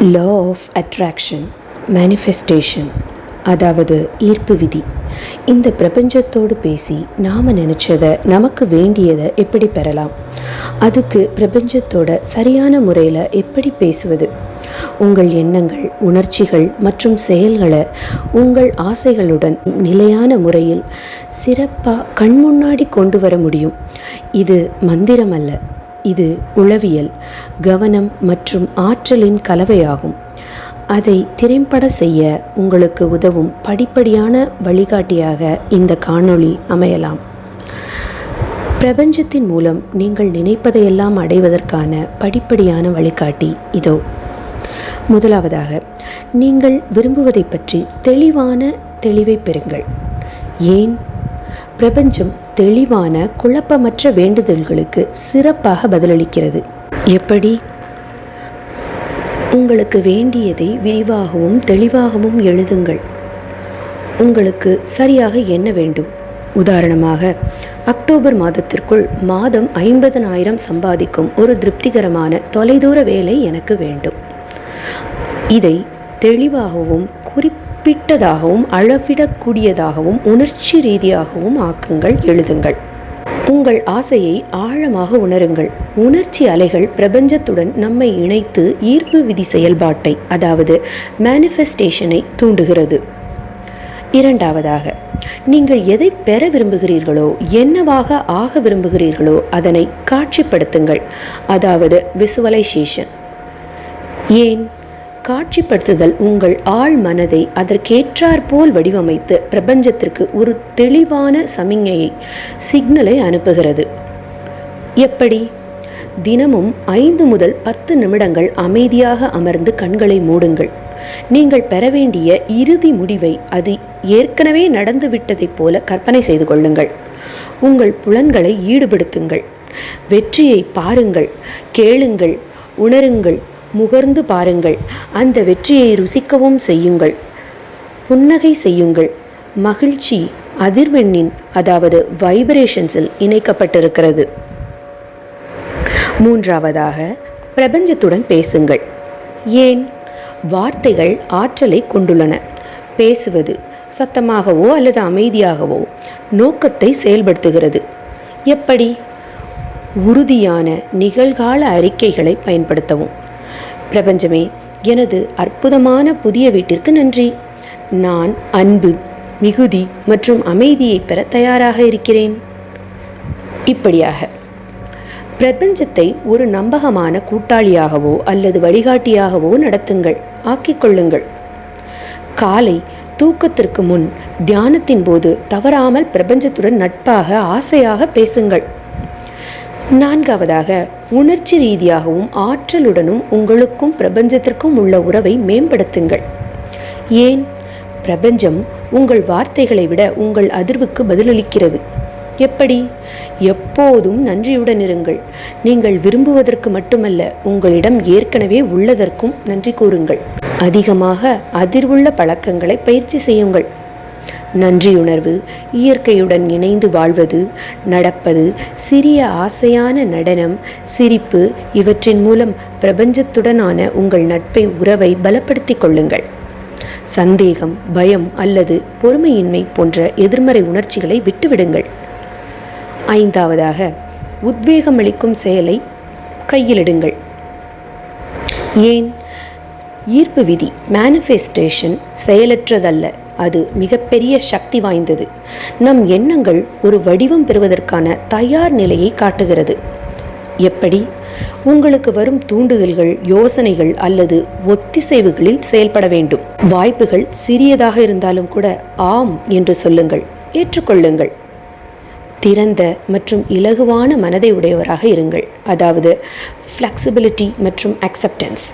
Law of attraction manifestation அதாவது ஈர்ப்பு விதி. இந்த பிரபஞ்சத்தோடு பேசி நாம் நினச்சதை நமக்கு வேண்டியதை எப்படி பெறலாம்? அதுக்கு பிரபஞ்சத்தோட சரியான முறையில் எப்படி பேசுவது? உங்கள் எண்ணங்கள் உணர்ச்சிகள் மற்றும் செயல்களை உங்கள் ஆசைகளுடன் நிலையான முறையில் சிறப்பாக கண்முன்னாடி கொண்டு வர முடியும். இது மந்திரம் அல்ல இது உளவியல் கவனம் மற்றும் ஆற்றலின் கலவையாகும். அதை திறம்பட செய்ய உங்களுக்கு உதவும் படிப்படியான வழிகாட்டியாக இந்த காணொளி அமையலாம். பிரபஞ்சத்தின் மூலம் நீங்கள் நினைப்பதையெல்லாம் அடைவதற்கான படிப்படியான வழிகாட்டி இதோ. முதலாவதாக நீங்கள் விரும்புவதை பற்றி தெளிவான தெளிவை பெறுங்கள். ஏன் பிரபஞ்சம் தெளிவான குழப்பமற்ற வேண்டுதல்களுக்கு சிறப்பாக பதிலளிக்கிறது. எப்படி? உங்களுக்கு வேண்டியதை விரிவாகவும் தெளிவாகவும் எழுதுங்கள். உங்களுக்கு சரியாக என்ன வேண்டும்? உதாரணமாக அக்டோபர் மாதத்திற்குள் மாதம் ஐம்பதனாயிரம் சம்பாதிக்கும் ஒரு திருப்திகரமான தொலைதூர வேலை எனக்கு வேண்டும். இதை தெளிவாகவும் ஒப்பிட்டதாகவும் அளவிடக்கூடியதாகவும் உணர்ச்சி ரீதியாகவும் ஆக்குங்கள் எழுதுங்கள். உங்கள் ஆசையை ஆழமாக உணருங்கள். உணர்ச்சி அலைகள் பிரபஞ்சத்துடன் நம்மை இணைத்து ஈர்ப்பு விதி செயல்பாட்டை அதாவது மேனிஃபெஸ்டேஷனை தூண்டுகிறது. இரண்டாவதாக நீங்கள் எதை பெற விரும்புகிறீர்களோ என்னவாக ஆக விரும்புகிறீர்களோ அதனை காட்சிப்படுத்துங்கள். அதாவது விசுவலைசேஷன் ஏன்? காட்சிப்படுத்துதல் உங்கள் ஆழ் மனதை அதற்கேற்றாற்போல் வடிவமைத்து பிரபஞ்சத்திற்கு ஒரு தெளிவான சமிஞையை சிக்னலை அனுப்புகிறது. எப்படி? தினமும் ஐந்து முதல் பத்து நிமிடங்கள் அமைதியாக அமர்ந்து கண்களை மூடுங்கள். நீங்கள் பெற வேண்டிய இறுதி முடிவை அது ஏற்கனவே நடந்துவிட்டதைப் போல கற்பனை செய்து கொள்ளுங்கள். உங்கள் புலன்களை ஈடுபடுத்துங்கள். வெற்றியை பாருங்கள். கேளுங்கள். உணருங்கள். முகர்ந்து பாருங்கள். அந்த வெற்றியை ருசிக்கவும் செய்யுங்கள். புன்னகை செய்யுங்கள். மகிழ்ச்சி அதிர்வெண்ணின் அதாவது வைப்ரேஷன்ஸில் இணைக்கப்பட்டிருக்கிறது. மூன்றாவதாக பிரபஞ்சத்துடன் பேசுங்கள். ஏன்? வார்த்தைகள் ஆற்றலை கொண்டுள்ளன. பேசுவது சத்தமாகவோ அல்லது அமைதியாகவோ நோக்கத்தை செயல்படுத்துகிறது. எப்படி? உறுதியான நிகழ்கால அறிக்கைகளை பயன்படுத்தவும். பிரபஞ்சமே எனது அற்புதமான புதிய வீட்டிற்கு நன்றி. நான் அன்பு மிகுதி மற்றும் அமைதியை பெற தயாராக இருக்கிறேன். இப்படியாக பிரபஞ்சத்தை ஒரு நம்பகமான கூட்டாளியாகவோ அல்லது வழிகாட்டியாகவோ நடத்துங்கள் ஆக்கிக்கொள்ளுங்கள் காலை தூக்கத்திற்கு முன் தியானத்தின் போது தவறாமல் பிரபஞ்சத்துடன் நட்பாக ஆசையாக பேசுங்கள். நான்காவதாக உணர்ச்சி ரீதியாகவும் ஆற்றலுடனும் உங்களுக்கும் பிரபஞ்சத்திற்கும் உள்ள உறவை மேம்படுத்துங்கள். ஏன்? பிரபஞ்சம் உங்கள் வார்த்தைகளை விட உங்கள் அதிர்வுக்கு பதிலளிக்கிறது. எப்படி? எப்போதும் நன்றியுடன் இருங்கள். நீங்கள் விரும்புவதற்கு மட்டுமல்ல உங்களிடம் ஏற்கனவே உள்ளதற்கும் நன்றி கூறுங்கள். அதிகமாக அதிர்வுள்ள பழக்கங்களை பயிற்சி செய்யுங்கள். நன்றியுணர்வு இயற்கையுடன் இணைந்து வாழ்வது நடப்பது சிறிய ஆசையான நடனம் சிரிப்பு இவற்றின் மூலம் பிரபஞ்சத்துடனான உங்கள் நட்பை உறவை பலப்படுத்திக் கொள்ளுங்கள். சந்தேகம் பயம் அல்லது பொறுமையின்மை போன்ற எதிர்மறை உணர்ச்சிகளை விட்டுவிடுங்கள். ஐந்தாவதாக உத்வேகமளிக்கும் செயலை கையிலிடுங்கள். ஏன்? ஈர்ப்பு விதி மேனிஃபெஸ்டேஷன் செயலற்றதல்ல. அது மிகப்பெரிய சக்தி வாய்ந்தது. நம் எண்ணங்கள் ஒரு வடிவம் பெறுவதற்கான தயார் நிலையை காட்டுகிறது. எப்படி? உங்களுக்கு வரும் தூண்டுதல்கள் யோசனைகள் அல்லது ஒத்திசைவுகளில் செயல்பட வேண்டும். வாய்ப்புகள் சிறியதாக இருந்தாலும் கூட ஆம் என்று சொல்லுங்கள் ஏற்றுக்கொள்ளுங்கள். திறந்த மற்றும் இலகுவான மனதை உடையவராக இருங்கள். அதாவது ஃப்ளெக்சிபிலிட்டி மற்றும் அக்செப்டன்ஸ்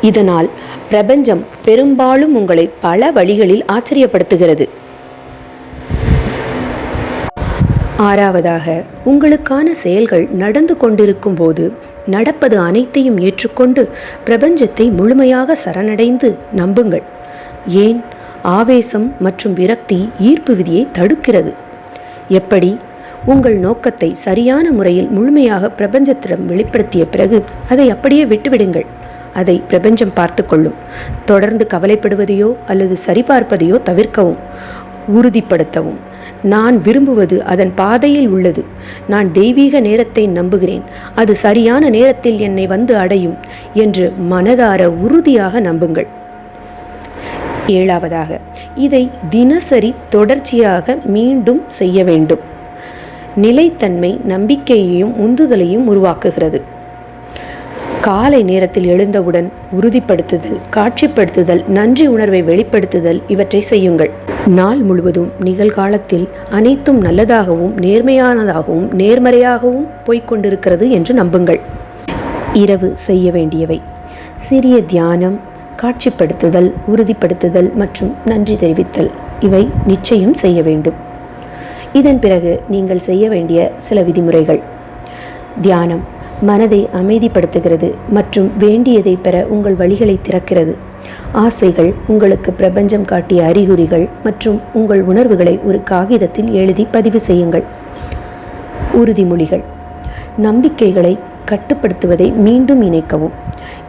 இதனால் பிரபஞ்சம் பெரும்பாலும் உங்களை பல வழிகளில் ஆச்சரியப்படுத்துகிறது. ஆறாவதாக உங்களுக்கான செயல்கள் நடந்து கொண்டிருக்கும் போது நடப்பது அனைத்தையும் ஏற்றுக்கொண்டு பிரபஞ்சத்தை முழுமையாக சரணடைந்து நம்புங்கள். ஏன்? ஆவேசம் மற்றும் விரக்தி ஈர்ப்பு விதியை தடுக்கிறது. எப்படி? உங்கள் நோக்கத்தை சரியான முறையில் முழுமையாக பிரபஞ்சத்திடம் வெளிப்படுத்திய பிறகு அதை அப்படியே விட்டுவிடுங்கள். அதை பிரபஞ்சம் பார்த்து கொள்ளும் தொடர்ந்து கவலைப்படுவதையோ அல்லது சரிபார்ப்பதையோ தவிர்க்கவும் உறுதிப்படுத்தவும். நான் விரும்புவது அதன் பாதையில் உள்ளது. நான் தெய்வீக நேரத்தை நம்புகிறேன். அது சரியான நேரத்தில் என்னை வந்து அடையும் என்று மனதார உறுதியாக நம்புங்கள். ஏழாவதாக இதை தினசரி தொடர்ச்சியாக மீண்டும் செய்ய வேண்டும். நிலைத்தன்மை நம்பிக்கையையும் உந்துதலையும் உருவாக்குகிறது. காலை நேரத்தில் எழுந்தவுடன் உறுதிப்படுத்துதல் காட்சிப்படுத்துதல் நன்றி உணர்வை வெளிப்படுத்துதல் இவற்றை செய்யுங்கள். நாள் முழுவதும் நிகழ்காலத்தில் அனைத்தும் நல்லதாகவும் நேர்மையானதாகவும் நேர்மறையாகவும் போய்க்கொண்டிருக்கிறது என்று நம்புங்கள். இரவு செய்ய வேண்டியவை. சிறிய தியானம் காட்சிப்படுத்துதல் உறுதிப்படுத்துதல் மற்றும் நன்றி தெரிவித்தல் இவை நிச்சயம் செய்ய வேண்டும். இதன் பிறகு நீங்கள் செய்ய வேண்டிய சில விதிமுறைகள். தியானம். மனதை அமைதிப்படுத்துகிறது மற்றும் வேண்டியதை பெற உங்கள் வழிகளை திறக்கிறது. ஆசைகள் உங்களுக்கு பிரபஞ்சம் காட்டிய அறிகுறிகள் மற்றும் உங்கள் உணர்வுகளை ஒரு காகிதத்தில் எழுதி பதிவு செய்யுங்கள். உறுதிமொழிகள். நம்பிக்கைகளை கட்டுப்படுத்துவதை மீண்டும் இணைக்கவும்.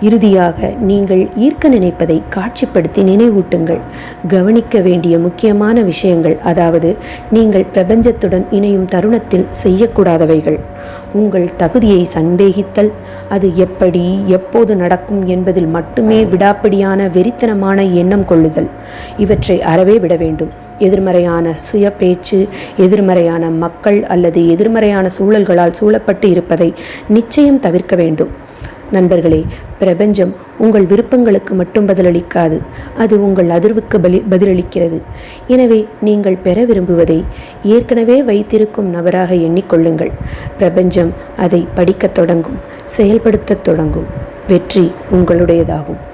இறுதியாக நீங்கள் ஈர்க்க நினைப்பதை காட்சிப்படுத்தி நினைவூட்டுங்கள். கவனிக்க வேண்டிய முக்கியமான விஷயங்கள் அதாவது நீங்கள் பிரபஞ்சத்துடன் இணையும் தருணத்தில் செய்யக்கூடாதவைகள். உங்கள் தகுதியை சந்தேகித்தல் அது எப்படி எப்போது நடக்கும் என்பதில் மட்டுமே விடாப்பிடியான வெறித்தனமான எண்ணம் கொள்ளுதல். இவற்றை அறவே விட வேண்டும். எதிர்மறையான சுய பேச்சு எதிர்மறையான மக்கள் அல்லது எதிர்மறையான சூழல்களால் சூழப்பட்டு இருப்பதை நிச்சயம் தவிர்க்க வேண்டும். நண்பர்களே பிரபஞ்சம் உங்கள் விருப்பங்களுக்கு மட்டும் பதிலளிக்காது. அது உங்கள் அதிர்வுக்கு பலி பதிலளிக்கிறது. எனவே நீங்கள் பெற விரும்புவதை ஏற்கனவே வைத்திருக்கும் நபராக எண்ணிக்கொள்ளுங்கள். பிரபஞ்சம் அதை படிக்கத் தொடங்கும் செயல்படுத்தத் தொடங்கும். வெற்றி உங்களுடையதாகும்.